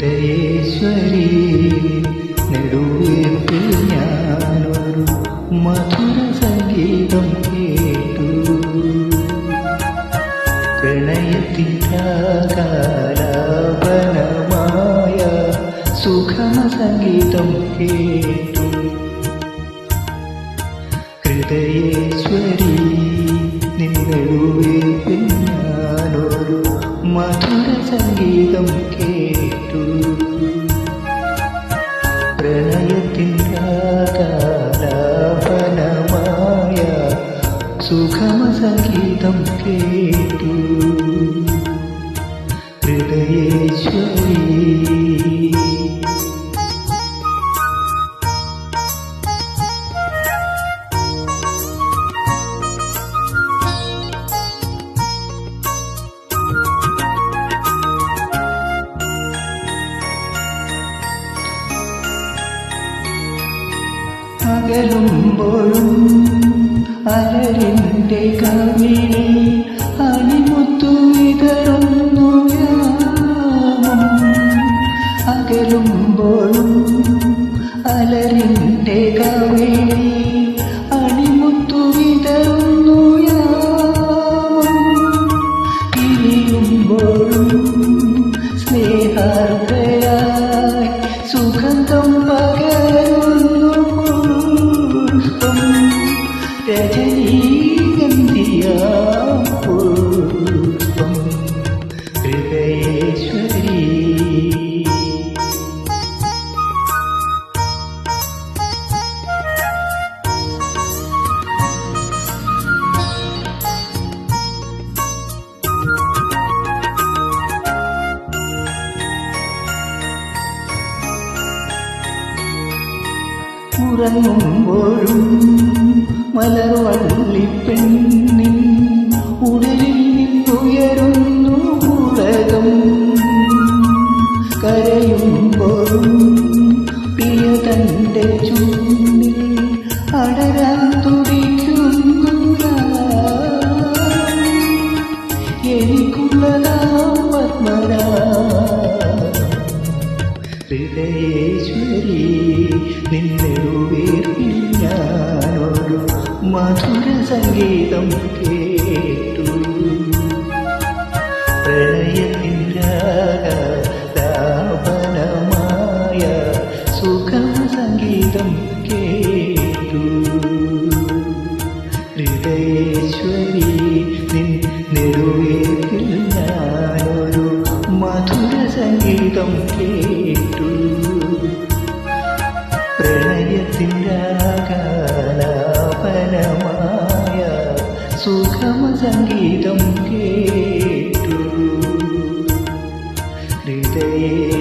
ഹൃദയേശ്വരി നെടുവീർപ്പിൽ ഞാനൊരു മധുര സംഗീതം കേട്ടു. പ്രണയത്തിൻ രാഗാലാപനമായ സുഖമ സംഗീതം കേട്ടു. ഹൃദയേശ്വരി നിങ്ങളുവീർപ്പിൽ ഞാനൊരു മധുര സംഗീതം കേട്ടു പ്രണയത്തിൻ സുഖമസംഗീതം സുഖമ സംഗീതം കേട്ടു. ഹൃദയേശ്വരി അകലുമ്പോഴും ഉറങ്ങുമ്പോഴും മലർവള്ളി പെണ്ണിൻ ഉടലിൽ നിന്നുയരുന്നു പുളകം കരയുമ്പോഴും പ്രിയ തന്റെ ചുണ്ടിൽ ഞാനൊരു മധുര സംഗീതം കേട്ടു. സംഗീതം കേട്ടു. പ്രണയത്തിന്റെ ആകാലാപനമായ സുഖമ സംഗീതം കേട്ടു. ഹൃദയേ